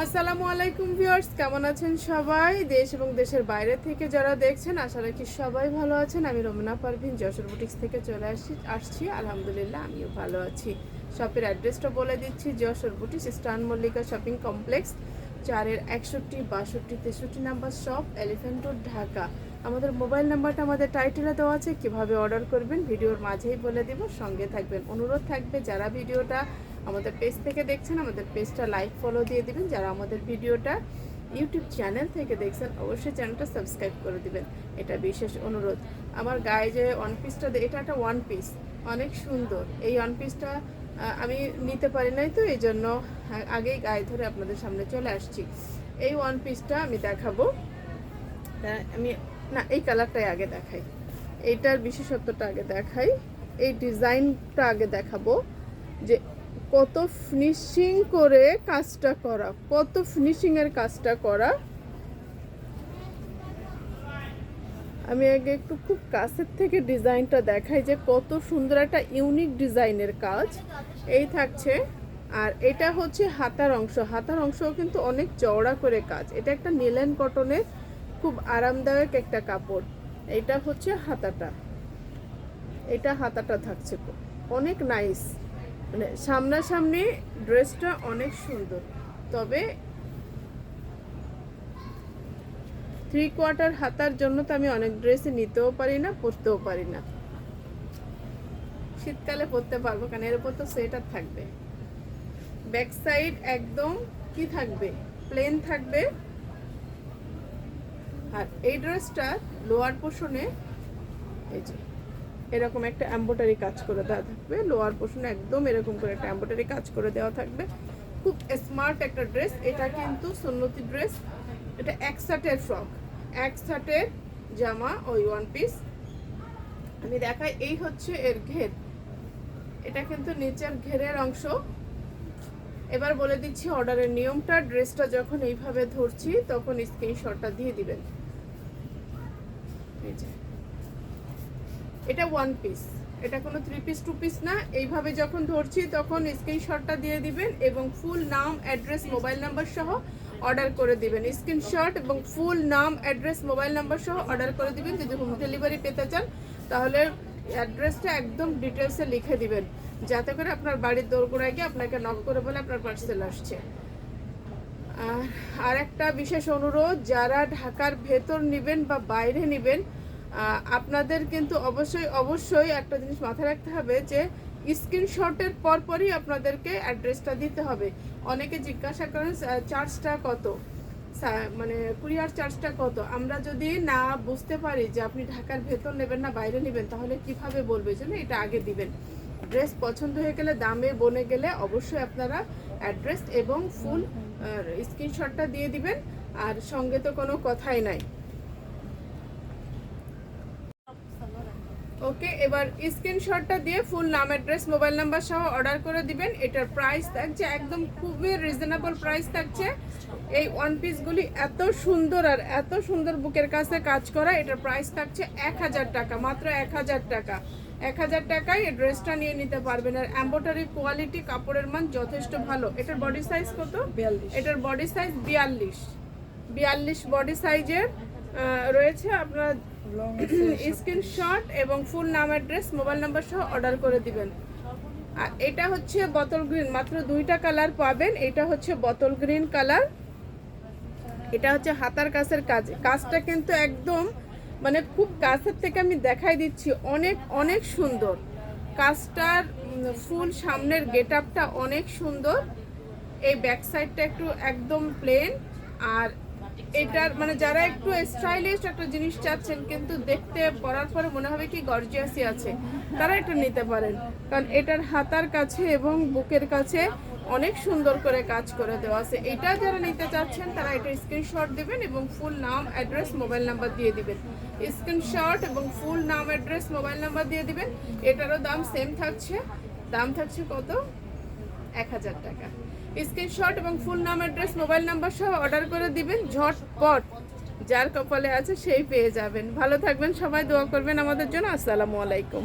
আসসালামু আলাইকুম ভিউয়ার্স, কেমন আছেন সবাই? দেশ এবং দেশের বাইরে থেকে যারা দেখছেন, আশা রাখি সবাই ভালো আছেন। আমি রমনা পারভিন, যশোর বুটিক্স থেকে চলে আসছি আসছি। আলহামদুলিল্লাহ, আমিও ভালো আছি। শপের অ্যাড্রেসটা বলে দিচ্ছি, যশোর বুটিক্স স্টান মল্লিকা শপিং কমপ্লেক্স, চারের একষট্টি, বাষট্টি, তেষট্টি number shop, elephant road, Dhaka. আমাদের মোবাইল নাম্বারটা আমাদের টাইটেলে দেওয়া আছে, কীভাবে অর্ডার করবেন, ভিডিওর মাঝেই বলে দিব, সঙ্গে থাকবেন। অনুরোধ থাকবে, যারা ভিডিওটা আমাদের পেজ থেকে দেখছেন, আমাদের পেজটা লাইক ফলো দিয়ে দিবেন। যারা আমাদের ভিডিওটা ইউটিউব চ্যানেল থেকে দেখছেন, অবশ্যই চ্যানেলটা সাবস্ক্রাইব করে দিবেন। এটা বিশেষ অনুরোধ। আমার গায়ে যে ওয়ান পিসটা এটা একটা ওয়ান পিস অনেক সুন্দর। এই ওয়ান পিসটা আমি নিতে পারি নাই তো, এই জন্য আগেই গায়ে ধরে আপনাদের সামনে চলে আসছি। এই ওয়ান পিসটা আমি দেখাবো। আমি, না, এই কালারটাই আগে দেখাই। এইটার বিশেষত্বটা আগে দেখাই। এই ডিজাইনটা আগে দেখাবো যে কত ফিনিশিং করে কাজটা করা, কত ফিনিশিং এর কাজটা করা। আমি আগে একটু খুব কাছের থেকে ডিজাইনটা দেখাই যে কত সুন্দর একটা ইউনিক ডিজাইনের কাজ। এই থাকছে, আর এটা হচ্ছে হাতার অংশ। হাতার অংশও কিন্তু অনেক চওড়া করে কাজ। এটা একটা নিলেন কটনের খুব আরামদায়ক একটা কাপড়। এটা হচ্ছে হাতাটা। এটা হাতাটা থাকছে। অনেক নাইস মানে সামনাসামনি ড্রেসটা অনেক সুন্দর। তবে থ্রি কোয়ার্টার হাতার জন্য তো আমি অনেক ড্রেসই নিতেও পারি না, পরতেও পারি না। শীতকালে পরতে পারব কারণ এর উপর তো সোয়েটার থাকবে। ব্যাক সাইড একদম কি থাকবে? প্লেন থাকবে। আর এই ড্রেসটা লোয়ার পোর্শনে এই যে এরকম একটা এম্বোটারি কাজ করে দেওয়া থাকবে। লোয়ার পোর্শনে একদম এরকম করে একটা এম্বোটারি কাজ করে দেওয়া থাকবে। খুব স্মার্ট একটা ড্রেস এটা কিন্তু সুন্নতি ড্রেস এটা এক শার্টের ফ্রক এক শার্টের জামা ওই ওয়ান পিস আমি দেখাই, এই হচ্ছে এর ঘের। এটা কিন্তু নিচের ঘেরের অংশ। এবার বলে দিচ্ছি অর্ডারের নিয়মটা ড্রেসটা যখন এইভাবে ধরছি, তখন স্ক্রিনশটটা দিয়ে দিবেন। এই যে। এটা ওয়ান পিস এটা কোনো থ্রি পিস টু পিস না। এইভাবে যখন ধরছি, তখন স্ক্রিনশটটা দিয়ে দিবেন এবং ফুল নাম অ্যাড্রেস মোবাইল নাম্বার সহ অর্ডার করে দিবেন। স্ক্রিনশট এবং ফুল নাম অ্যাড্রেস মোবাইল নাম্বার সহ অর্ডার করে দিবেন। যদি হোম ডেলিভারি পেতে চান, তাহলে অ্যাড্রেসটা একদম ডিটেলসে লিখে দিবেন। যাতে করে আপনার বাড়ির দোরগোড়ায় গিয়ে আপনাকে নক করে বলে আপনার পার্সেল আসছে। আর একটা বিশেষ অনুরোধ, যারা ঢাকার ভেতর নেবেন বা বাইরে নেবেন আপনাদের কিন্তু অবশ্যই অবশ্যই একটা জিনিস মাথায় রাখতে হবে যে স্ক্রিনশটের পরপরই আপনাদেরকে অ্যাড্রেসটা দিতে হবে। অনেকে জিজ্ঞাসা করেন চার্জটা কত? মানে কুরিয়ার চার্জটা কত? আমরা যদি না বুঝতে পারি যে আপনি ঢাকার ভেতর নেবেন না, বাইরে নেবেন, তাহলে কীভাবে বলবে জন্য এটা আগে দিবেন? ড্রেস পছন্দ হয়ে গেলে, দামে বনে গেলে অবশ্যই আপনারা অ্যাড্রেস এবং ফুল স্ক্রিনশটটা দিয়ে দিবেন। আর সঙ্গে তো কোনো কথাই নাই। ওকে এবার স্ক্রিনশটটা দিয়ে ফুল নাম অ্যাড্রেস মোবাইল নাম্বার সহ অর্ডার করে দিবেন। এটার প্রাইস থাকছে একদম খুবই রিজনেবল প্রাইস থাকছে। এই ওয়ান পিসগুলি এত সুন্দর আর এত সুন্দর বুকের কাছে কাজ করা এটার প্রাইস থাকছে এক হাজার টাকা মাত্র এক হাজার টাকা। এক হাজার টাকায় এই ড্রেসটা নিয়ে নিতে পারবেন। আর এম্বোটারি কোয়ালিটি কাপড়ের মান যথেষ্ট ভালো। এটার বডি সাইজ কত? এটার বডি সাইজ বিয়াল্লিশ। বিয়াল্লিশ বডি সাইজের রয়েছে আপনার স্ক্রিনশট এবং ফুল নাম অ্যাড্রেস মোবাইল নাম্বার সহ অর্ডার করে দিবেন। আর এটা হচ্ছে বোতল গ্রিন মাত্র দুইটা কালার পাবেন। এটা হচ্ছে বোতল গ্রিন কালার এটা হচ্ছে হাতার কাছের কাজ। কাজটা কিন্তু একদম মানে খুব কাছের থেকে আমি দেখাই দিচ্ছি। অনেক অনেক সুন্দর। কাজটার ফুল সামনের গেট আপটা অনেক সুন্দর। এই ব্যাক সাইডটা একটু একদম প্লেন আর এটার মানে যারা একটু স্টাইলিশ একটা জিনিস চাচ্ছেন, কিন্তু দেখতে, পরার পরে মনে হবে কি গর্জিয়াসই আছে, তারা এটা নিতে পারেন। কারণ এটার হাতার কাছে এবং বুকের কাছে অনেক সুন্দর করে কাজ করে দেওয়া আছে। এটা যারা নিতে চাচ্ছেন, তারা এটা স্ক্রিনশট দিবেন এবং ফুল নাম অ্যাড্রেস মোবাইল নাম্বার দিয়ে দিবেন। স্ক্রিনশট এবং ফুল নাম অ্যাড্রেস মোবাইল নাম্বার দিয়ে দিবেন। এটারও দাম সেম থাকছে। দাম থাকছে কত? এক হাজার টাকা। স্ক্রিনশট এবং ফুল নাম অ্যাড্রেস মোবাইল নাম্বার সহ অর্ডার করে দিবেন ঝটপট। যার কপালে আছে সেই পেয়ে যাবেন। ভালো থাকবেন, সবাই দোয়া করবেন আমাদের জন্য। আসসালামু আলাইকুম।